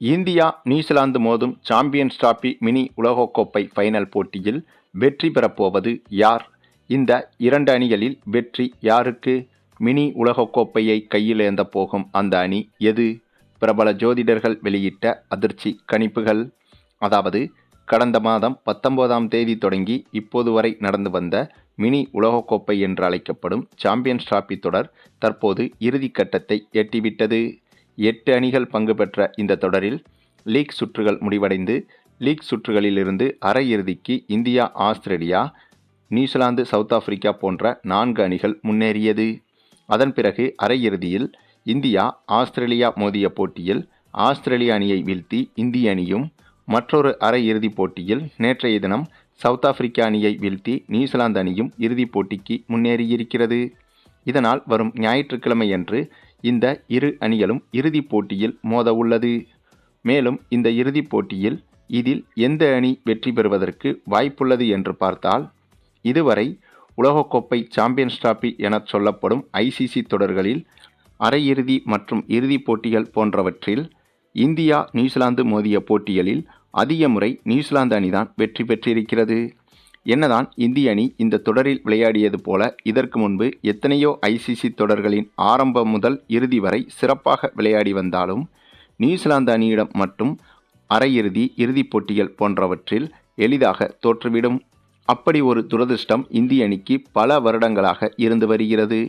India New Zealand மோதும் champions trophy mini உலகக்கோப்பை final போட்டியில் வெற்றி பெறப்போவது யார்? இந்த இரண்டு அணிகளில் வெற்றி யாருக்கு? மினி உலகக்கோப்பையை கையில் ஏந்த போகும் அந்த அணி எது? பிரபல ஜோதிடர்கள் வெளியிட்ட அதிர்ச்சி கணிப்புகள். அதாவது கடந்த மாதம் பத்தொன்பதாம் தேதி தொடங்கி இப்போது வரை நடந்து வந்த மினி உலகக்கோப்பை என்று அழைக்கப்படும் சாம்பியன்ஸ் டிராபி தொடர் தற்போது இறுதிக்கட்டத்தை எட்டிவிட்டது. எட்டு அணிகள் பங்கு பெற்ற இந்த தொடரில் லீக் சுற்றுகள் முடிவடைந்து லீக் சுற்றுகளிலிருந்து அரையிறுதிக்கு India Australia New Zealand South Africa போன்ற நான்கு அணிகள் முன்னேறியது. அதன் பிறகு அரையிறுதியில் இந்தியா ஆஸ்திரேலியா மோதிய போட்டியில் ஆஸ்திரேலிய அணியை வீழ்த்தி இந்திய அணியும் மற்றொரு அரையிறுதிப் போட்டியில் நேற்றைய தினம் சவுத் ஆப்பிரிக்கா அணியை வீழ்த்தி நியூசிலாந்து அணியும் இறுதிப் போட்டிக்கு முன்னேறியிருக்கிறது. இதனால் வரும் ஞாயிற்றுக்கிழமையன்று இந்த இரு அணிகளும் இறுதிப் போட்டியில் மோத உள்ளது மேலும் இந்த இறுதிப் போட்டியில் இதில் எந்த அணி வெற்றி பெறுவதற்கு வாய்ப்புள்ளது என்று பார்த்தால் இதுவரை உலகக்கோப்பை சாம்பியன்ஸ் டிராபி எனச் சொல்லப்படும் ஐசிசி தொடர்களில் அரையிறுதி மற்றும் இறுதிப் போட்டிகள் போன்றவற்றில் இந்தியா நியூசிலாந்து மோதிய போட்டிகளில் அதிக முறை நியூசிலாந்து அணிதான் வெற்றி பெற்றிருக்கிறது. என்னதான் இந்திய அணி இந்த தொடரில் விளையாடியது போல இதற்கு முன்பு எத்தனையோ ஐசிசி தொடர்களின் ஆரம்பம் முதல் இறுதி வரை சிறப்பாக விளையாடி வந்தாலும் நியூசிலாந்து அணியிடம் மட்டும் அரையிறுதி இறுதிப் போட்டிகள் போன்றவற்றில் எளிதாக தோற்றுவிடும். அப்படி ஒரு துரதிர்ஷ்டம் இந்திய அணிக்கு பல வருடங்களாக இருந்து வருகிறது.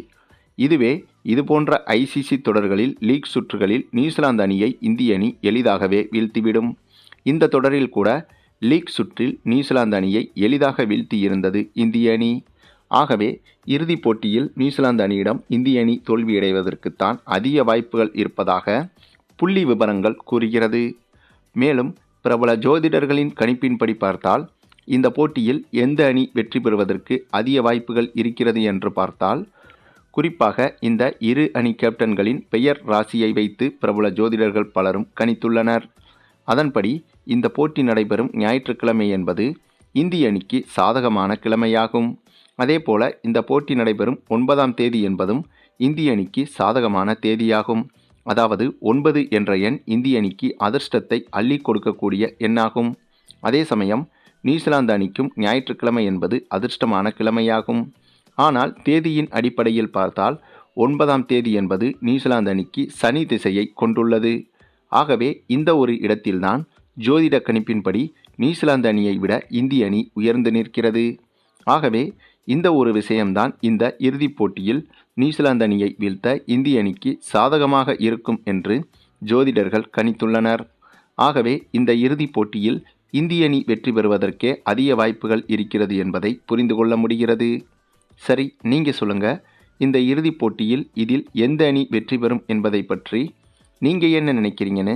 இதுவே இதுபோன்ற ஐசிசி தொடர்களில் லீக் சுற்றுகளில் நியூசிலாந்து அணியை இந்திய அணி எளிதாகவே வீழ்த்திவிடும். இந்த தொடரில் கூட லீக் சுற்றில் நியூசிலாந்து அணியை எளிதாக வீழ்த்தியிருந்தது இந்திய அணி. ஆகவே இறுதிப் போட்டியில் நியூசிலாந்து அணியிடம் இந்திய அணி தோல்வியடைவதற்குத்தான் அதிக வாய்ப்புகள் இருப்பதாக புள்ளி விவரங்கள் கூறுகிறது. மேலும் பிரபல ஜோதிடர்களின் கணிப்பின்படி பார்த்தால் இந்த போட்டியில் எந்த அணி வெற்றி பெறுவதற்கு அதிக வாய்ப்புகள் இருக்கிறது என்று பார்த்தால் குறிப்பாக இந்த இரு அணி கேப்டன்களின் பெயர் ராசியை வைத்து பிரபல ஜோதிடர்கள் பலரும் கணித்துள்ளனர். அதன்படி இந்த போட்டி நடைபெறும் ஞாயிற்றுக்கிழமை என்பது இந்திய அணிக்கு சாதகமான கிழமையாகும். அதேபோல இந்த போட்டி நடைபெறும் ஒன்பதாம் தேதி என்பதும் இந்திய அணிக்கு சாதகமான தேதியாகும். அதாவது ஒன்பது என்ற எண் இந்திய அணிக்கு அதிர்ஷ்டத்தை அள்ளி கொடுக்கக்கூடிய எண்ணாகும். அதே சமயம் நியூசிலாந்து அணிக்கும் ஞாயிற்றுக்கிழமை என்பது அதிர்ஷ்டமான கிழமையாகும். ஆனால் தேதியின் அடிப்படையில் பார்த்தால் ஒன்பதாம் தேதி என்பது நியூசிலாந்து அணிக்கு சனி திசையை கொண்டுள்ளது. ஆகவே இந்த ஒரு இடத்தில்தான் ஜோதிட கணிப்பின்படி நியூசிலாந்து அணியை விட இந்திய அணி உயர்ந்து நிற்கிறது. ஆகவே இந்த ஒரு விஷயம்தான் இந்த இறுதிப் போட்டியில் நியூசிலாந்து அணியை வீழ்த்த இந்திய அணிக்கு சாதகமாக இருக்கும் என்று ஜோதிடர்கள் கணித்துள்ளனர். ஆகவே இந்த இறுதிப் போட்டியில் இந்திய அணி வெற்றி பெறுவதற்கே அதிக வாய்ப்புகள் இருக்கிறது என்பதை புரிந்து கொள்ள முடிகிறது. சரி நீங்கள் சொல்லுங்கள் இந்த இறுதிப் போட்டியில் இதில் எந்த அணி வெற்றி பெறும் என்பதை பற்றி நீங்கள் என்ன நினைக்கிறீங்கன்னு?